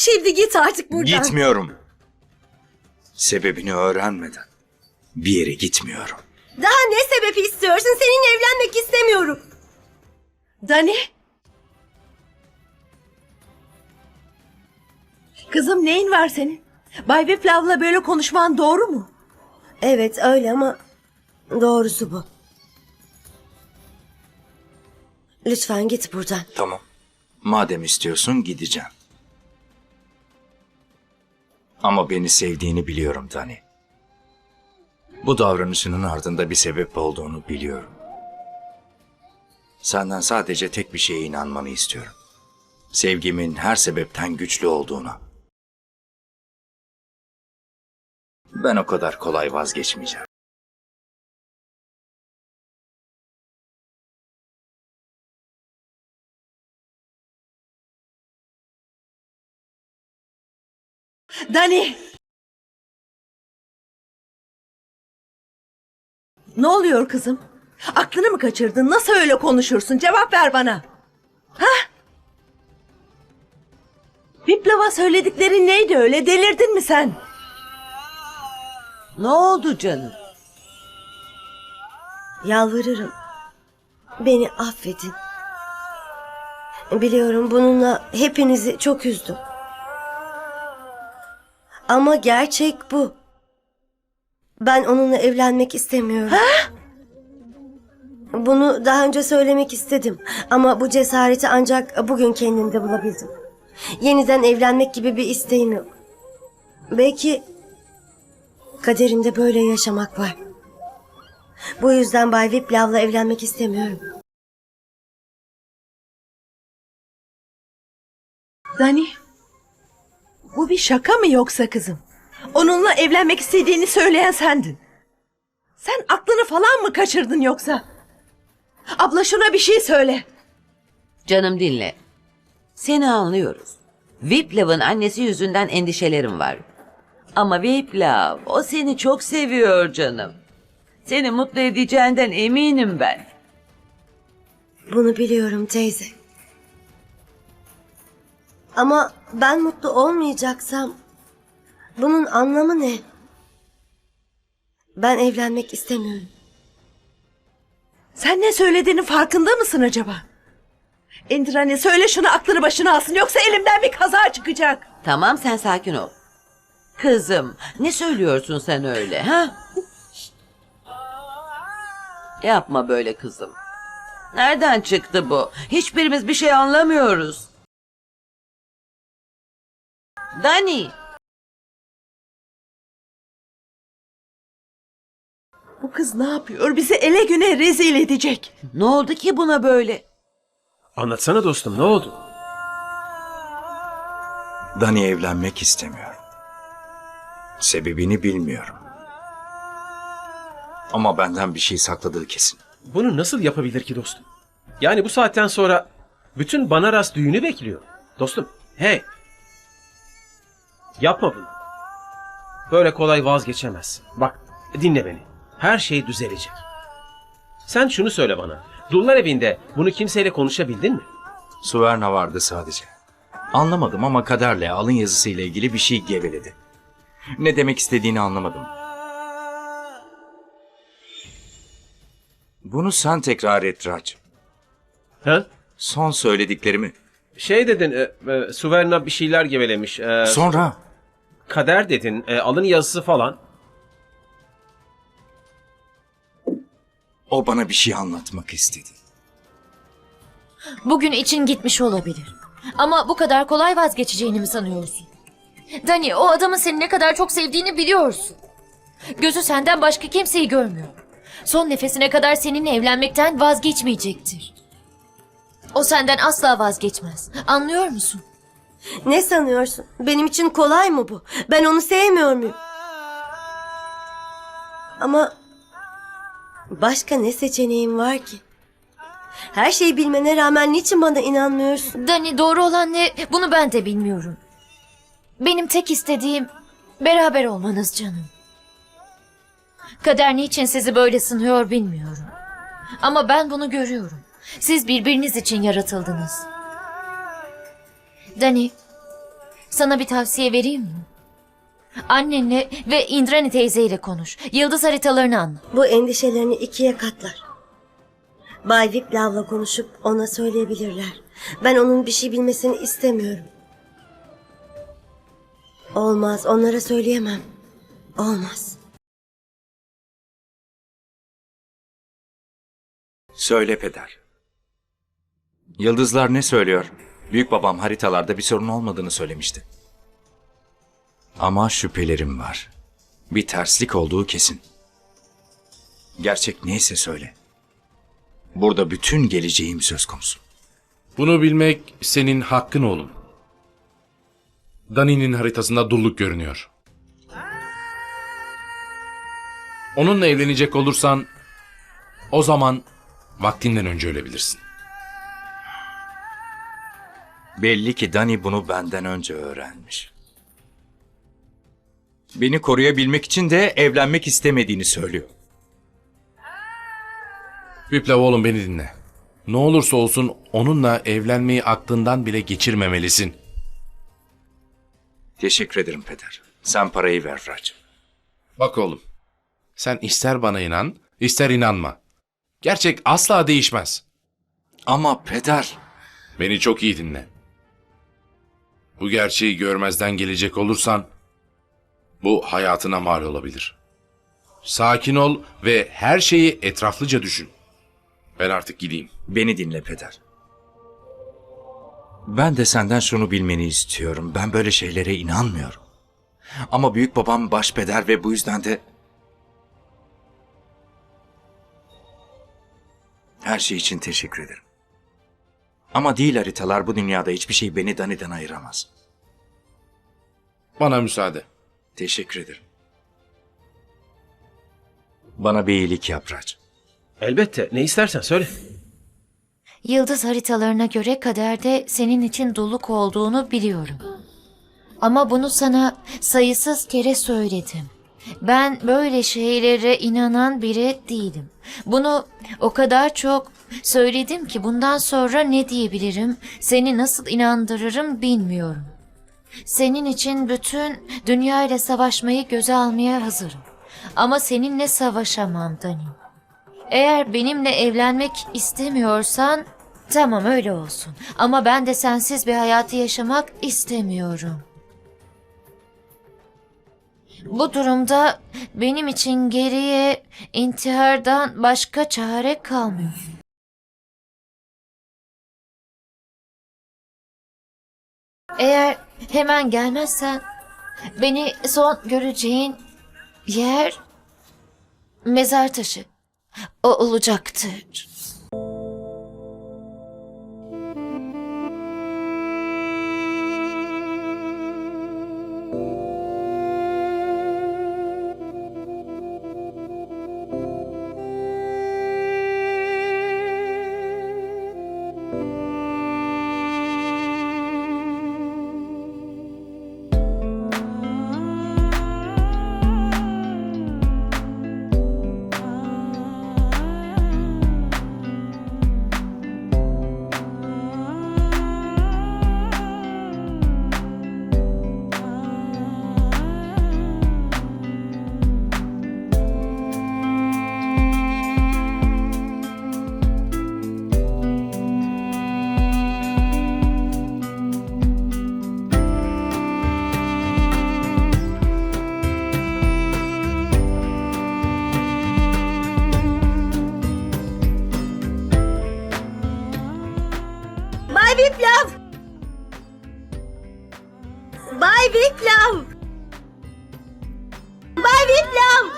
Şimdi git artık buradan. Gitmiyorum. Sebebini öğrenmeden bir yere gitmiyorum. Daha ne sebep istiyorsun? Seninle evlenmek istemiyorum. Dani. Kızım neyin var senin? Bay Viplav'la böyle konuşman doğru mu? Evet öyle ama doğrusu bu. Lütfen git buradan. Tamam. Madem istiyorsun gideceğim. Ama beni sevdiğini biliyorum Dani. Bu davranışının ardında bir sebep olduğunu biliyorum. Senden sadece tek bir şeye inanmanı istiyorum. Sevgimin her sebepten güçlü olduğuna. Ben o kadar kolay vazgeçmeyeceğim. Dani. Ne oluyor kızım? Aklını mı kaçırdın? Nasıl öyle konuşursun? Cevap ver bana. Ha? Viplava söylediklerin neydi öyle? Delirdin mi sen? Ne oldu canım? Yalvarırım. Beni affedin. Biliyorum bununla hepinizi çok üzdüm. Ama gerçek bu. Ben onunla evlenmek istemiyorum. Bunu daha önce söylemek istedim. Ama bu cesareti ancak bugün kendimde bulabildim. Yeniden evlenmek gibi bir isteğim yok. Belki kaderimde böyle yaşamak var. Bu yüzden Bay Viplav'la evlenmek istemiyorum. Dani. Bu bir şaka mı yoksa kızım? Onunla evlenmek istediğini söyleyen sendin. Sen aklını falan mı kaçırdın yoksa? Abla şuna bir şey söyle. Canım dinle. Seni anlıyoruz. Viplav'ın annesi yüzünden endişelerim var. Ama Viplav, o seni çok seviyor canım. Seni mutlu edeceğinden eminim ben. Bunu biliyorum teyze. Ama ben mutlu olmayacaksam bunun anlamı ne? Ben evlenmek istemiyorum. Sen ne söylediğinin farkında mısın acaba? Indrani söyle şunu aklını başına alsın yoksa elimden bir kaza çıkacak. Tamam sen sakin ol. Kızım, ne söylüyorsun sen öyle ha? Yapma böyle kızım. Nereden çıktı bu? Hiçbirimiz bir şey anlamıyoruz. Dani, Bu kız ne yapıyor? Bizi ele güne rezil edecek. ne oldu ki buna böyle? Anlatsana dostum ne oldu? Dani evlenmek istemiyor. Sebebini bilmiyorum. Ama benden bir şey sakladığı kesin. Bunu nasıl yapabilir ki dostum? Yani bu saatten sonra bütün Banaras düğünü bekliyor. Dostum, hey! Yapma bunu. Böyle kolay vazgeçemezsin. Bak, dinle beni. Her şey düzelecek. Sen şunu söyle bana. Dullar evinde bunu kimseyle konuşabildin mi? Suverna vardı sadece. Anlamadım ama kaderle alın yazısıyla ilgili bir şey geveledi. Ne demek istediğini anlamadım. Bunu sen tekrar et Raj. Ha? Son söylediklerimi. Şey dedin, e, e, Suverna bir şeyler gevelemiş. E, Sonra kader dedin, e, alın yazısı falan. o bana bir şey anlatmak istedi. Bugün için gitmiş olabilir. Ama bu kadar kolay vazgeçeceğini mi sanıyorsun? Dani, o adamın seni ne kadar çok sevdiğini biliyorsun. Gözü senden başka kimseyi görmüyor. Son nefesine kadar seninle evlenmekten vazgeçmeyecektir. O senden asla vazgeçmez. Anlıyor musun? Ne sanıyorsun? Benim için kolay mı bu? Ben onu sevmiyor muyum? Ama başka ne seçeneğim var ki? Her şeyi bilmene rağmen niçin bana inanmıyorsun? Dani doğru olan ne? Bunu ben de bilmiyorum. Benim tek istediğim beraber olmanız canım. Kader niçin sizi böyle sınıyor bilmiyorum. Ama ben bunu görüyorum. Siz birbiriniz için yaratıldınız. Dani, Sana bir tavsiye vereyim mi? Annenle ve Indrani teyzeyle konuş. Yıldız haritalarını anla. Bu endişelerini ikiye katlar. Bay Viplav'la konuşup ona söyleyebilirler. Ben onun bir şey bilmesini istemiyorum. Olmaz, onlara söyleyemem. Olmaz. Söyle peder. Yıldızlar ne söylüyor? Büyük babam haritalarda bir sorun olmadığını söylemişti. Ama şüphelerim var. Bir terslik olduğu kesin. Gerçek neyse söyle. Burada bütün geleceğim söz konusu. Bunu bilmek senin hakkın oğlum. Dani'nin haritasında dulluk görünüyor. Onunla evlenecek olursan o zaman vaktinden önce ölebilirsin. Belli ki Dani bunu benden önce öğrenmiş. Beni koruyabilmek için de evlenmek istemediğini söylüyor. Viplav oğlum beni dinle. Ne olursa olsun onunla evlenmeyi aklından bile geçirmemelisin. Teşekkür ederim peder. Sen parayı ver Raj. Bak oğlum, sen ister bana inan, ister inanma. Gerçek asla değişmez. Ama peder... Beni çok iyi dinle. Bu gerçeği görmezden gelecek olursan bu hayatına mal olabilir. Sakin ol ve her şeyi etraflıca düşün. Ben artık gideyim. Beni dinle peder. Ben de senden şunu bilmeni istiyorum. Ben böyle şeylere inanmıyorum. Ama büyük babam başpeder ve bu yüzden de... Her şey için teşekkür ederim. Ama değil haritalar bu dünyada hiçbir şey beni Dani'den ayıramaz. Bana müsaade. Teşekkür ederim. Bana bir iyilik yap Raj. Elbette. Ne istersen söyle. Yıldız haritalarına göre kaderde senin için doluk olduğunu biliyorum. Ama bunu sana sayısız kere söyledim. Ben böyle şeylere inanan biri değilim. Bunu o kadar çok söyledim ki bundan sonra ne diyebilirim, seni nasıl inandırırım bilmiyorum. Senin için bütün dünyayla savaşmayı göze almaya hazırım. Ama seninle savaşamam Dani. Eğer benimle evlenmek istemiyorsan tamam öyle olsun. Ama ben de sensiz bir hayatı yaşamak istemiyorum. Bu durumda benim için geriye intihardan başka çare kalmıyor. Eğer hemen gelmezsen beni son göreceğin yer mezar taşı. O olacaktır. Viplav! Bay Viplav! Bay Viplav!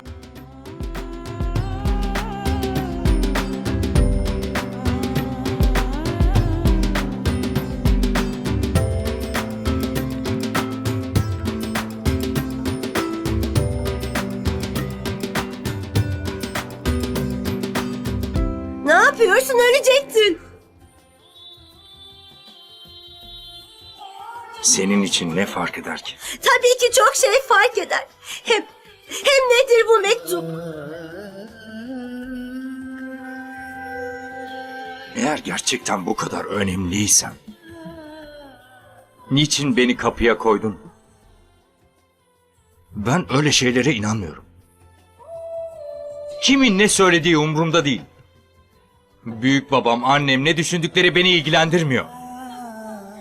Senin için ne fark eder ki? Tabii ki çok şey fark eder. Hem hem nedir bu mektup? Eğer gerçekten bu kadar önemliysen... Niçin beni kapıya koydun? Ben öyle şeylere inanmıyorum. Kimin ne söylediği umurumda değil. Büyük babam, annem ne düşündükleri beni ilgilendirmiyor.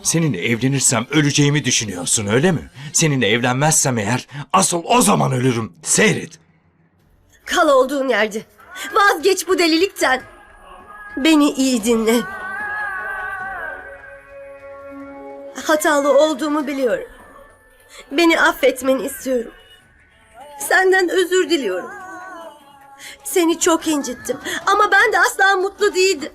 Seninle evlenirsem öleceğimi düşünüyorsun öyle mi? Seninle evlenmezsem eğer asıl o zaman ölürüm. Seyret. Kal olduğun yerde. Vazgeç bu delilikten. Beni iyi dinle. Hatalı olduğumu biliyorum. Beni affetmeni istiyorum. Senden özür diliyorum. Seni çok incittim ama ben de asla mutlu değildim.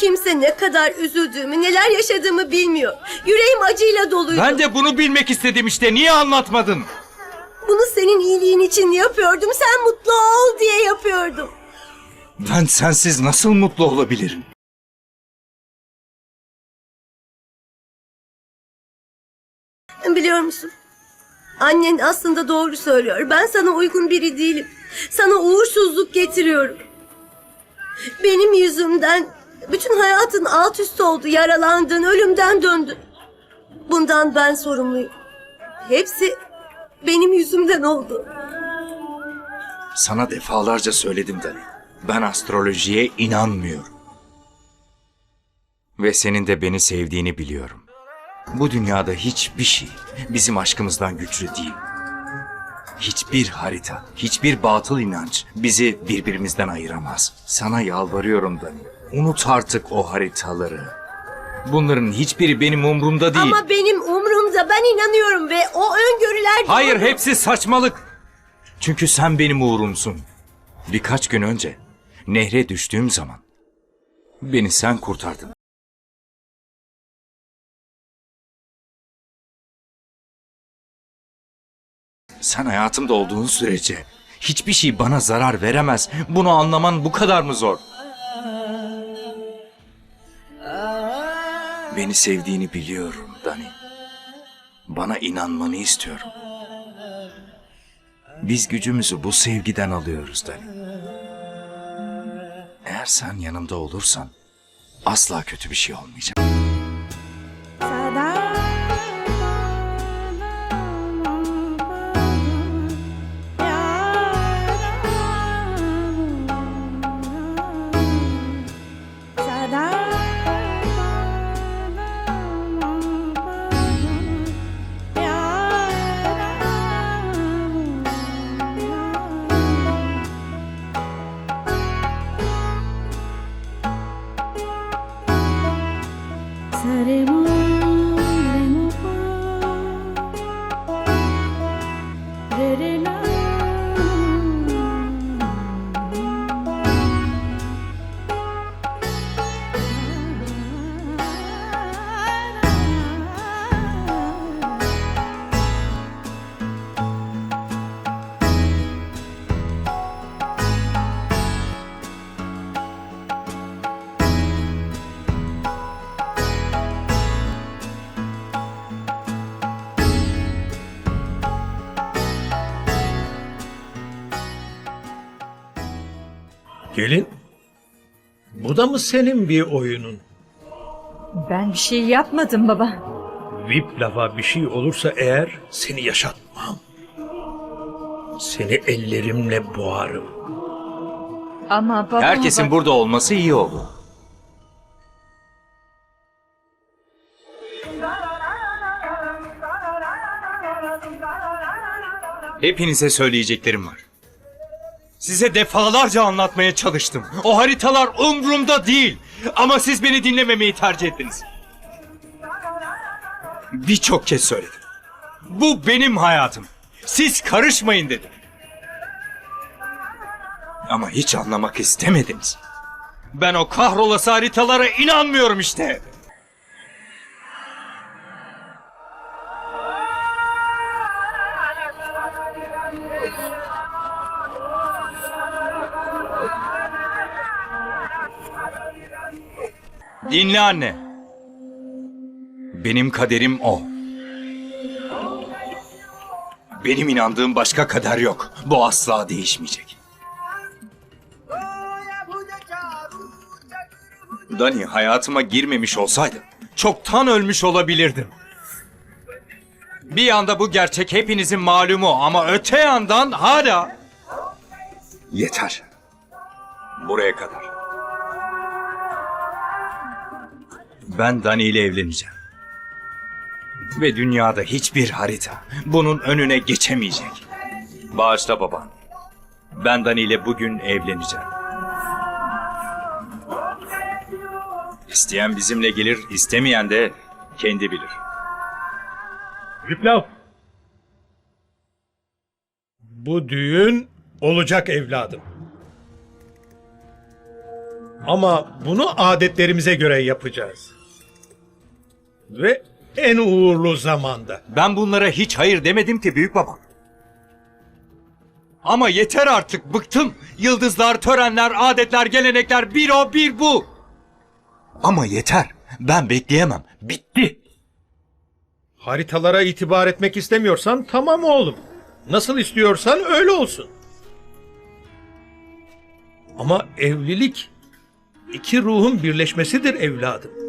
Kimse ne kadar üzüldüğümü, neler yaşadığımı bilmiyor. Yüreğim acıyla doluydu. Ben de bunu bilmek istedim işte. Niye anlatmadın? Bunu senin iyiliğin için yapıyordum. Sen mutlu ol diye yapıyordum. Ben sensiz nasıl mutlu olabilirim? Biliyor musun? Annen aslında doğru söylüyor. Ben sana uygun biri değilim. Sana uğursuzluk getiriyorum. Benim yüzümden bütün hayatın alt üst oldu. Yaralandın, ölümden döndün. Bundan ben sorumluyum. Hepsi benim yüzümden oldu. Sana defalarca söyledim Dani. Ben astrolojiye inanmıyorum. Ve senin de beni sevdiğini biliyorum. Bu dünyada hiçbir şey bizim aşkımızdan güçlü değil. Hiçbir harita, hiçbir batıl inanç bizi birbirimizden ayıramaz. Sana yalvarıyorum Dani. Unut artık o haritaları. Bunların hiçbiri benim umurumda değil. Ama benim umrumda ben inanıyorum ve o öngörüler Hayır doğru. hepsi saçmalık. Çünkü sen benim uğrumsun. Birkaç gün önce nehre düştüğüm zaman beni sen kurtardın. Sen hayatımda olduğun sürece hiçbir şey bana zarar veremez. Bunu anlaman bu kadar mı zor? Beni sevdiğini biliyorum Dani. Bana inanmanı istiyorum. Biz gücümüzü bu sevgiden alıyoruz Dani. Eğer sen yanımda olursan asla kötü bir şey olmayacak. pasaremos. Gelin. Bu da mı senin bir oyunun? Ben bir şey yapmadım baba. Vip lafa bir şey olursa eğer seni yaşatmam. Seni ellerimle boğarım. Ama baba... Herkesin bak- burada olması iyi oldu. Hepinize söyleyeceklerim var. Size defalarca anlatmaya çalıştım. O haritalar umrumda değil. Ama siz beni dinlememeyi tercih ettiniz. Birçok kez söyledim. Bu benim hayatım. Siz karışmayın dedim. Ama hiç anlamak istemediniz. Ben o kahrolası haritalara inanmıyorum işte. Dinle anne. Benim kaderim o. Benim inandığım başka kader yok. Bu asla değişmeyecek. Dani hayatıma girmemiş olsaydı çoktan ölmüş olabilirdim. Bir yanda bu gerçek hepinizin malumu ama öte yandan hala... Yeter. Buraya kadar. Ben Dani ile evleneceğim. Ve dünyada hiçbir harita bunun önüne geçemeyecek. Bağışla baba. Ben Dani ile bugün evleneceğim. İsteyen bizimle gelir, istemeyen de kendi bilir. Viplav. Bu düğün olacak evladım. Ama bunu adetlerimize göre yapacağız. Ve en uğurlu zamanda. Ben bunlara hiç hayır demedim ki büyük baba. Ama yeter artık bıktım. Yıldızlar, törenler, adetler, gelenekler bir o bir bu. Ama yeter. Ben bekleyemem. Bitti. Haritalara itibar etmek istemiyorsan tamam oğlum. Nasıl istiyorsan öyle olsun. Ama evlilik iki ruhun birleşmesidir evladım.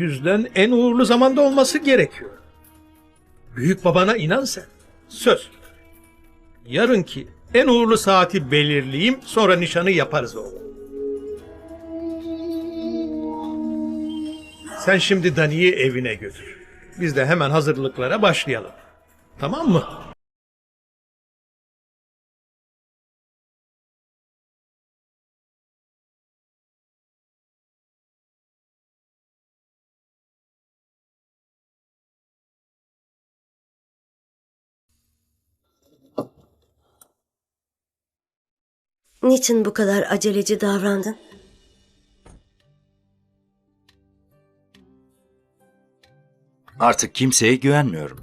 Yüzden en uğurlu zamanda olması gerekiyor. Büyük babana inan sen. Söz. Yarınki en uğurlu saati belirleyeyim sonra nişanı yaparız oğlum. Sen şimdi Dani'yi evine götür. Biz de hemen hazırlıklara başlayalım. Tamam mı? Niçin bu kadar aceleci davrandın? Artık kimseye güvenmiyorum.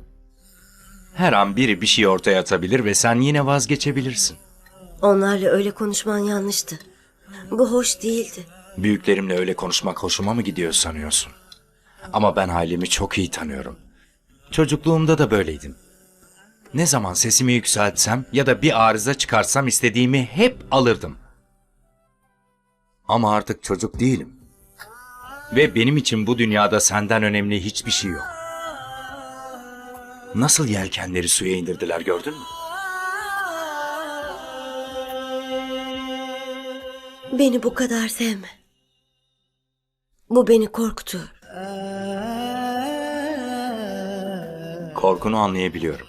Her an biri bir şey ortaya atabilir ve sen yine vazgeçebilirsin. Onlarla öyle konuşman yanlıştı. Bu hoş değildi. Büyüklerimle öyle konuşmak hoşuma mı gidiyor sanıyorsun? Ama ben ailemi çok iyi tanıyorum. Çocukluğumda da böyleydim. Ne zaman sesimi yükseltsem ya da bir arıza çıkarsam istediğimi hep alırdım. Ama artık çocuk değilim. Ve benim için bu dünyada senden önemli hiçbir şey yok. Nasıl yelkenleri suya indirdiler gördün mü? Beni bu kadar sevme. Bu beni korkutuyor. Korkunu anlayabiliyorum.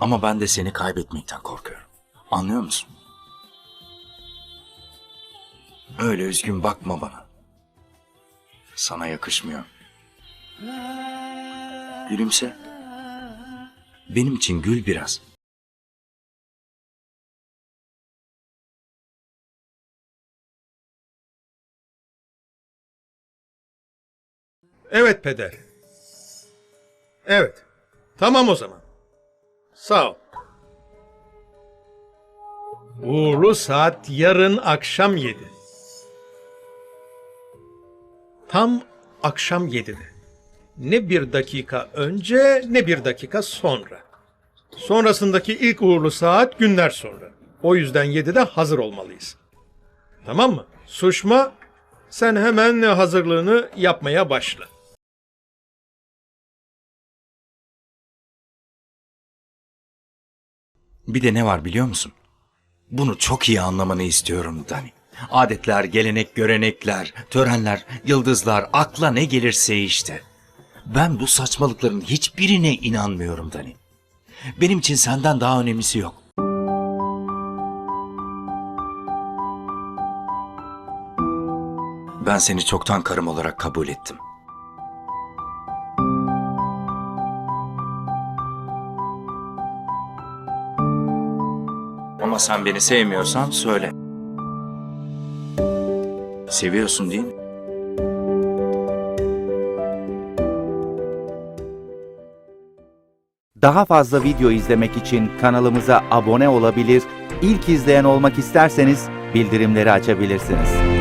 Ama ben de seni kaybetmekten korkuyorum. Anlıyor musun? Öyle üzgün bakma bana. Sana yakışmıyor. Gülümse. Benim için gül biraz. Evet peder. Evet. Tamam o zaman. Sağ ol. Uğurlu saat yarın akşam yedi. Tam akşam yedide. Ne bir dakika önce ne bir dakika sonra. Sonrasındaki ilk uğurlu saat günler sonra. O yüzden yedide hazır olmalıyız. Tamam mı? Suşma sen hemen hazırlığını yapmaya başla. Bir de ne var biliyor musun? Bunu çok iyi anlamanı istiyorum Dani. Adetler, gelenek, görenekler, törenler, yıldızlar, akla ne gelirse işte. Ben bu saçmalıkların hiçbirine inanmıyorum Dani. Benim için senden daha önemlisi yok. Ben seni çoktan karım olarak kabul ettim. Sen beni sevmiyorsan söyle. Seviyorsun değil mi? Daha fazla video izlemek için kanalımıza abone olabilir, ilk izleyen olmak isterseniz bildirimleri açabilirsiniz.